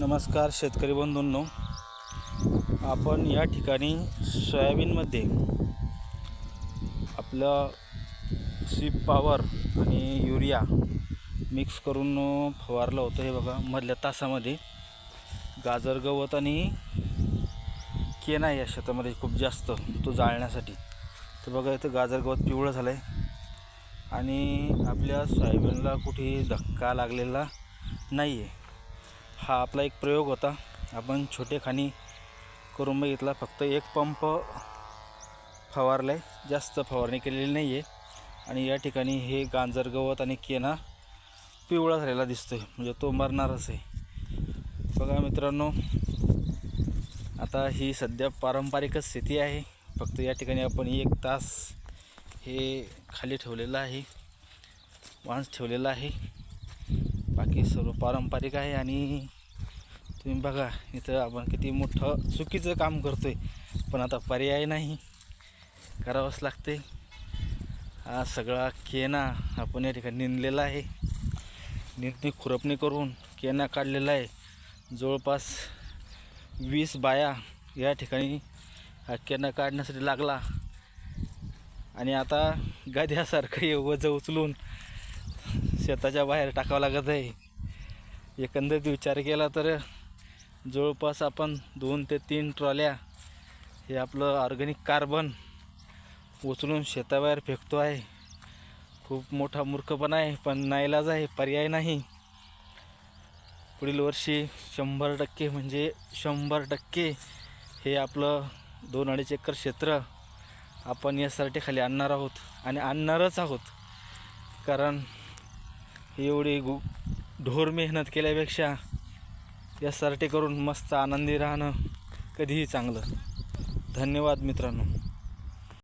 नमस्कार शेतकरी बंधूंनो. आपण या ठिकाणी सोयाबीनमध्ये आपलं स्वीप पॉवर आणि युरिया मिक्स करून फवारलं होतं हे बघा मधल्या तासामध्ये. गाजर गवत आणि केना आहे या शेतामध्ये खूप जास्त तो जाळण्यासाठी. तर बघा इथं गाजर गवत पिवळं झालं आहे आणि आपल्या सोयाबीनला कुठेही धक्का लागलेला नाही आहे हा आपला एक प्रयोग होता. आपण छोटे खाणी करून बघितला फक्त एक पंप फवारला आहे जास्त फवारणी केलेली नाही आहे आणि या ठिकाणी हे गांजर गवत आणि केना पिवळा झालेला दिसतोय. म्हणजे तो मरणारच आहे. बघा मित्रांनो आता ही सध्या पारंपरिकच स्थिती आहे. फक्त या ठिकाणी आपण एक तास हे खाली ठेवलेलं आहे. वांस ठेवलेलं आहे. बाकी सर्व पारंपरिक आहे आणि तुम्ही बघा इथं आपण किती मोठं चुकीचं काम करतो आहे पण आता पर्याय नाही. करावंच लागते हा सगळा केना आपण या ठिकाणी निंदलेला आहे. निंदणी खुरपणी करून केना काढलेला आहे. जवळपास वीस बाया या ठिकाणी हा केना काढण्यासाठी लागला. आणि आता गाद्यासारखं वज उचलून शेताच्या बाहेर टाकावं लागत आहे. एकंदरीत विचार केला तर जवळपास आपण दोन ते तीन ट्रॉल्या हे आपलं ऑर्गॅनिक कार्बन उचलून शेताबाहेर फेकतो आहे. खूप मोठा मूर्खपणा आहे पण नाईलाज आहे पर्याय नाही. पुढील वर्षी शंभर टक्के म्हणजे शंभर टक्के हे आपलं दोन अडीच एकर क्षेत्र आपण यासाठी खाली आणणार आहोत आणि आणणारच आहोत. कारण एवढी गु ढोर मेहनत केल्यापेक्षा यासाठी करून मस्त आनंदी राहणं कधीही चांगलं. धन्यवाद मित्रांनो.